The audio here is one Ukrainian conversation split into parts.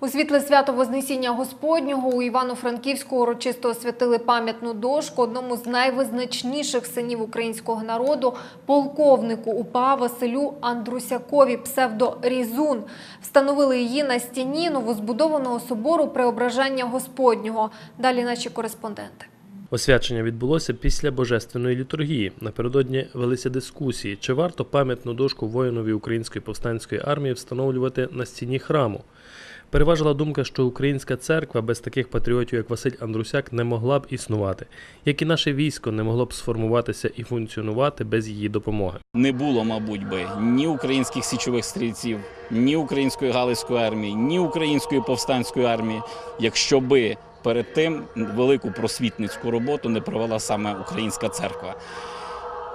У світле свято Вознесіння Господнього у Івано-Франківську урочисто освятили пам'ятну дошку одному з найвизначніших синів українського народу, полковнику УПА Василю Андрусякові, псевдо Різун. Встановили її на стіні новозбудованого собору Преображення Господнього. Далі наші кореспонденти. Освячення відбулося після божественної літургії. Напередодні велися дискусії, чи варто пам'ятну дошку воїнові Української повстанської армії встановлювати на стіні храму. Переважила думка, що українська церква без таких патріотів, як Василь Андрусяк, не могла б існувати, як і наше військо не могло б сформуватися і функціонувати без її допомоги. не було, мабуть би, ні українських січових стрільців, ні української галицької армії, ні української повстанської армії, якщо би перед тим велику просвітницьку роботу не провела саме українська церква.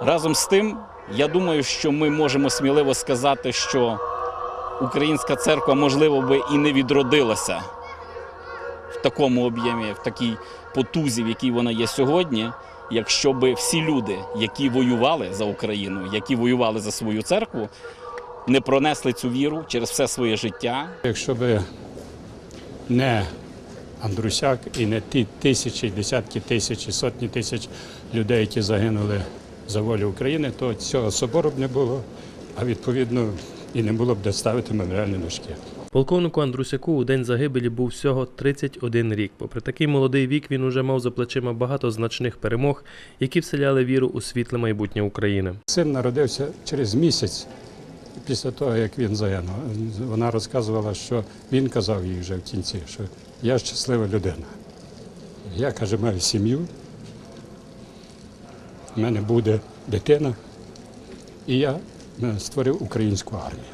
Разом з тим, я думаю, що ми можемо сміливо сказати, що українська церква, можливо, би і не відродилася в такому об'ємі, в такій потузі, в якій вона є сьогодні, якщо би всі люди, які воювали за Україну, які воювали за свою церкву, не пронесли цю віру через все своє життя, Якщо би не Андрусяк і не ті тисячі, десятки тисяч, і сотні тисяч людей, які загинули за волю України, то цього собору б не було, а відповідно і не було б де ставити меморіальні дошки. Полковнику Андрусяку у день загибелі був всього 31 рік. Попри такий молодий вік, він уже мав за плечима багато значних перемог, які вселяли віру у світле майбутнє України. Син народився через місяць після того, як він загинув. Вона розказувала, що він казав їй вже в кінці, що я щаслива людина. Я, каже, маю сім'ю, в мене буде дитина, і я створив українську армію.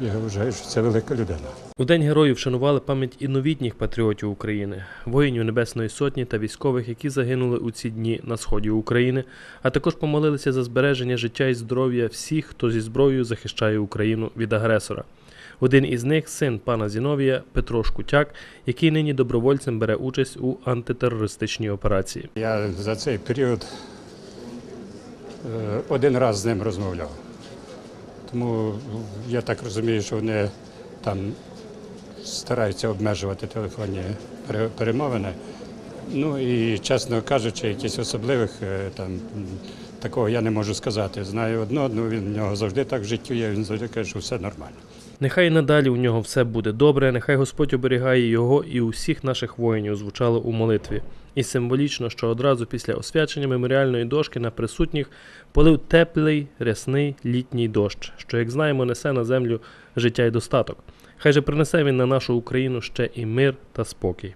Я вважаю, що це велика людина. У День героїв вшанували пам'ять і новітніх патріотів України, воїнів Небесної Сотні та військових, які загинули у ці дні на сході України, а також помолилися за збереження життя і здоров'я всіх, хто зі зброєю захищає Україну від агресора. Один із них син пана Зіновія Петро Шкутяк, який нині добровольцем бере участь у антитерористичній операції. Я за цей період е, один раз з ним розмовляв. Тому я так розумію, що вони там стараються обмежувати телефонні перемовини. Ну і, чесно кажучи, якихось особливих е, там такого я не можу сказати. Знаю одного, ну він в нього завжди так в житті є, він завжди каже, що все нормально. Нехай надалі у нього все буде добре, нехай Господь оберігає його і усіх наших воїнів звучало у молитві. І символічно, що одразу після освячення меморіальної дошки на присутніх полив теплий, рясний літній дощ, що, як знаємо, несе на землю життя і достаток. Хай же принесе він на нашу Україну ще і мир та спокій.